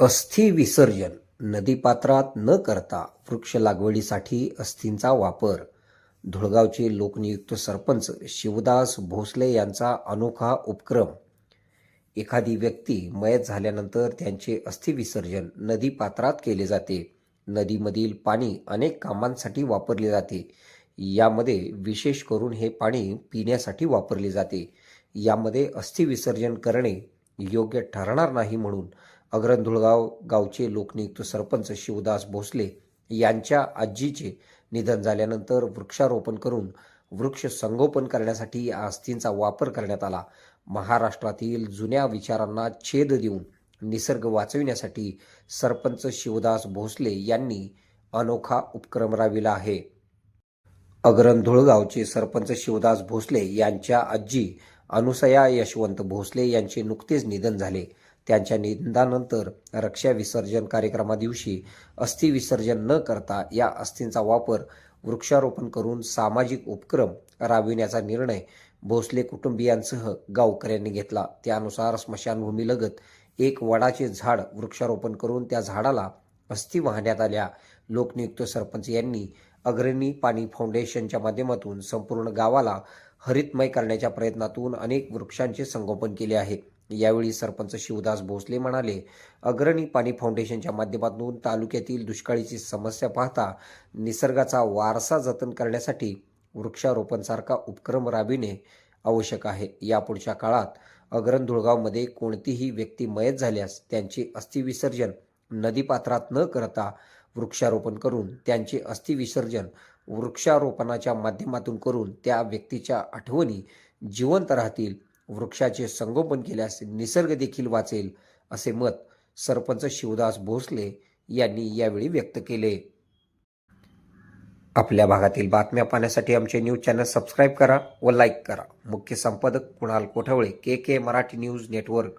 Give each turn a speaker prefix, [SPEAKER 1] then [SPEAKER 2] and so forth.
[SPEAKER 1] अस्थि विसर्जन नदीपात्रात न करता वृक्ष लागवडीसाठी अस्थींचा वापर. धुळगावचे लोकनियुक्त सरपंच शिवदास भोसले यांचा अनोखा उपक्रम. एखादी व्यक्ती मयत झाल्यानंतर त्यांचे अस्थिविसर्जन नदीपात्रात केले जाते. नदीमधील पाणी अनेक कामांसाठी वापरले जाते. यामध्ये विशेष करून हे पाणी पिण्यासाठी वापरले जाते. यामध्ये अस्थि विसर्जन करणे योग्य ठरणार नाही म्हणून अग्रंधुळगाव गावचे लोकनियुक्त सरपंच शिवदास भोसले यांच्या आजीचे निधन झाल्यानंतर वृक्षारोपण करून वृक्ष संगोपन करण्यासाठी या अस्थींचा वापर करण्यात आला. महाराष्ट्रातील जुन्या विचारांना छेद देऊन निसर्ग वाचविण्यासाठी सरपंच शिवदास भोसले यांनी अनोखा उपक्रम राबविला आहे. अग्रंधुळगावचे सरपंच शिवदास भोसले यांच्या आजी अनुसया यशवंत भोसले यांचे नुकतेच निधन झाले. त्यांच्या निधनानंतर रक्षा विसर्जन कार्यक्रमादिवशी अस्थि विसर्जन न करता या अस्थींचा वापर वृक्षारोपण करून सामाजिक उपक्रम राबविण्याचा निर्णय भोसले कुटुंबियांसह गावकऱ्यांनी घेतला. त्यानुसार स्मशानभूमीलगत एक वडाचे झाड वृक्षारोपण करून त्या झाडाला अस्थी वाहण्यात आल्या. लोकनियुक्त सरपंच यांनी अग्रणी पाणी फाउंडेशनच्या माध्यमातून संपूर्ण गावाला हरितमय करण्याच्या प्रयत्नातून अनेक वृक्षांचे संगोपन केले आहे. यावेळी सरपंच शिवदास भोसले म्हणाले अग्रणी पाणी फाउंडेशनच्या माध्यमातून तालुक्यातील दुष्काळीची समस्या पाहता निसर्गाचा वारसा जतन करण्यासाठी वृक्षारोपणसारखा उपक्रम राबविणे आवश्यक आहे. यापुढच्या काळात अग्रंधुळगावमध्ये कोणतीही व्यक्ती मयत झाल्यास त्यांचे अस्थिविसर्जन नदीपात्रात न करता वृक्षारोपण करून त्यांचे अस्थिविसर्जन वृक्षारोपणाच्या माध्यमातून करून त्या व्यक्तीच्या आठवणी जिवंत राहतील वृक्षाचे संगोपन केल्यास निसर्ग देखील वाचेल असे मत सरपंच शिवदास भोसले यांनी यावेळी व्यक्त केले. आपल्या भागातील बातम्या पाहण्यासाठी आमचे न्यूज चॅनल सबस्क्राईब करा व लाईक करा. मुख्य संपादक Kunal Kothavale K K Marathi news network.